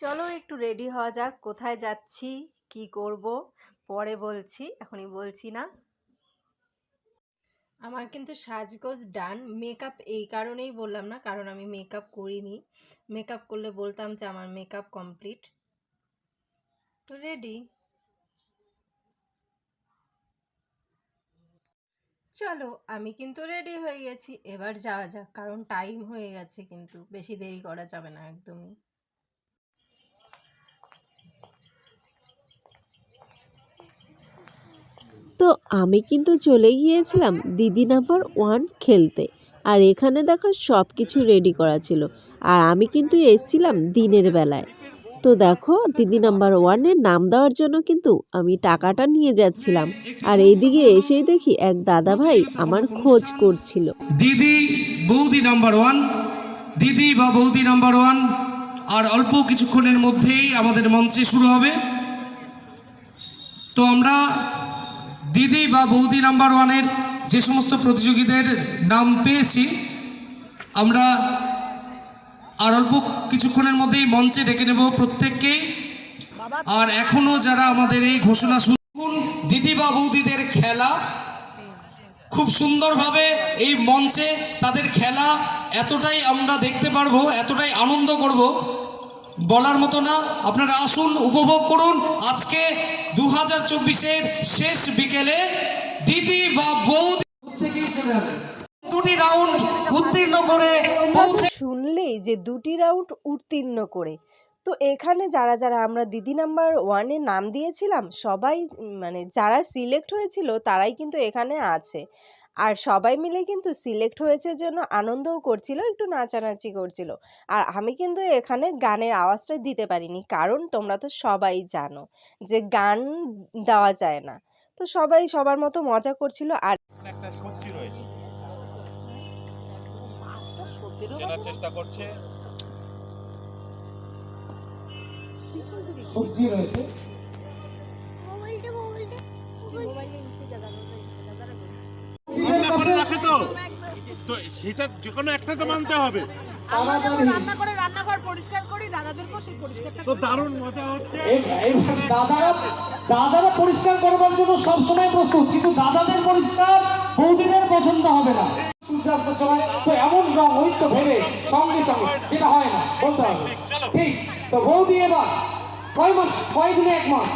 চলো একটু রেডি হওয়া যাক, কোথায় যাচ্ছি, কি করব। পরে বলছি, এখনই বলছি না। আমার কিন্তু সাজগোজ ডান মেকআপ এই কারণেই বললাম না, কারণ আমি মেকআপ করিনি। মেকআপ করলে বলতাম যে আমার মেকআপ কমপ্লিট রেডি চলো, আমি কিন্তু রেডি হয়ে গেছি। এবার যাওয়া যাক, কারণ টাইম হয়ে গেছে কিন্তু, বেশি দেরি করা যাবে না একদমই। তো আমি কিন্তু চলে গিয়েছিলাম দিদি নাম্বার ওয়ান খেলতে, আর এখানে দেখো সব কিছু রেডি করা ছিল। আর আমি কিন্তু এসেছিলাম দিনের বেলায়। তো দেখো, দিদি নাম্বার ওয়ানের নাম দেওয়ার জন্য কিন্তু আমি টাকাটা নিয়ে যাচ্ছিলাম। আর এইদিকে এসেই দেখি এক দাদা ভাই আমার খোঁজ করছিল। দিদি, বৌদি নাম্বার ওয়ান দিদি বা বৌদি নাম্বার ওয়ান আর অল্প কিছুক্ষণের মধ্যেই আমাদের মঞ্চে শুরু হবে। তো আমরা দিদি বা বৌদি নাম্বার ওয়ানের যে সমস্ত প্রতিযোগীদের নাম পেয়েছি, আমরা আর অল্প কিছুক্ষণের মধ্যেই মঞ্চে ডেকে নেব প্রত্যেককে। আর এখনও যারা আমাদের এই ঘোষণা শুনুন দিদি বা বৌদিদের খেলা। খুব সুন্দরভাবে এই মঞ্চে তাদের খেলা এতটাই আমরা দেখতে পারব, এতটাই আনন্দ করব। বলার মতো না, আপনারা আসুন, উপভোগ করুন। আজকে দু হাজার চব্বিশের শেষ বিকেলে দিদি বা বৌদি। দুটি রাউন্ড উত্তীর্ণ করে শুনলেই যে দুটি রাউন্ড উত্তীর্ণ করে। তো এখানে যারা যারা আমরা দিদি নাম্বার ওয়ানে নাম দিয়েছিলাম, সবাই মানে যারা সিলেক্ট হয়েছিল তারাই কিন্তু এখানে আছে। আর সবাই মিলে কিন্তু সিলেক্ট হয়েছে জন্য আনন্দও করছিল, একটু নাচানাচি করছিল। আর আমি কিন্তু এখানে গানের আওয়াজটা দিতে পারিনি, কারণ তোমরা তো সবাই জানো যে গান দেওয়া যায় না। তো সবাই সবার মতো মজা করছিল আর চেনার চেষ্টা করছে। সবজি রয়েছে। তো। সেটা যে কোনো একটা তো মানতে হবে। রান্না করে রান্নাঘর পরিষ্কার করি দাদাদেরকেও সেই পরিষ্কারটা তো দারুণ মজা হচ্ছে। দাদারা দাদারা পরিষ্কার করবার জন্য সবসময় প্রস্তুত কিন্তু দাদাদের পরিষ্কার বৌদিদের পছন্দ হবে না। তো এমন রং ওই তো ভেবে সঙ্গে সঙ্গে যেটা হয় না বলতে হবে। ঠিক তো বৌদি এবার কয় মাস কয় দিনে এক মাস?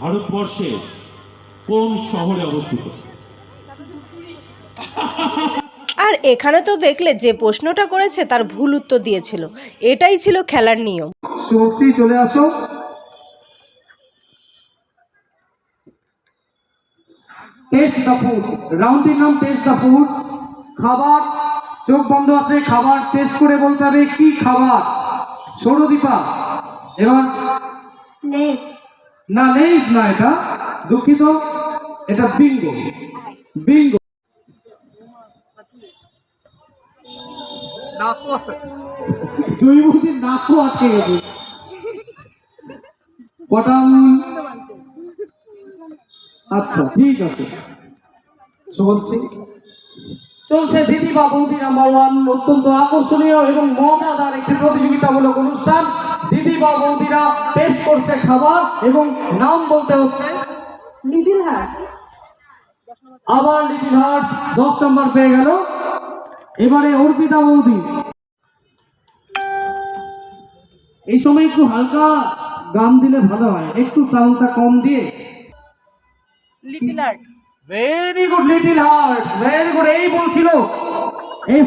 ভারতবর্ষে কোন শহরে অবস্থিত? আর এখানে তো দেখলে যে প্রশ্নটা করেছে তার ভুল উত্তর দিয়েছিল এটাই ছিল খেলার নিয়ম। চলে আসো। টেস্ট দ্য ফুড রাউন্ডটির নাম টেস্ট দ্য ফুড খাবার চোখ বন্ধ আছে খাবার টেস্ট করে বলতে হবে কি খাবার? সৌরদীপা এবার না লেজ না এটা। দুঃখিত এটা বিঙ্গো বিঙ্গো মুহূর্তে নাকও গেছে কটা আচ্ছা ঠিক আছে। শুভশ্রী চলছে দিদি বা বৌদি নাম্বার ওয়ান অত্যন্ত আকর্ষণীয় এবং মজাদার একটি প্রতিযোগিতামূলক অনুষ্ঠান। দিদি বা বৌদিরা পেশ করছে খাবার এবং নাম বলতে হচ্ছে লিটিল হার্ট আবার লিটিল হার্ট দশ নম্বর পেয়ে গেল। এবারে অর্পিতা বৌদি। এই সময় একটু হালকা গান দিলে ভালো হয় একটু সাউন্ডটা কম দিয়ে। Little art very good little heart very good এই বলছিল এই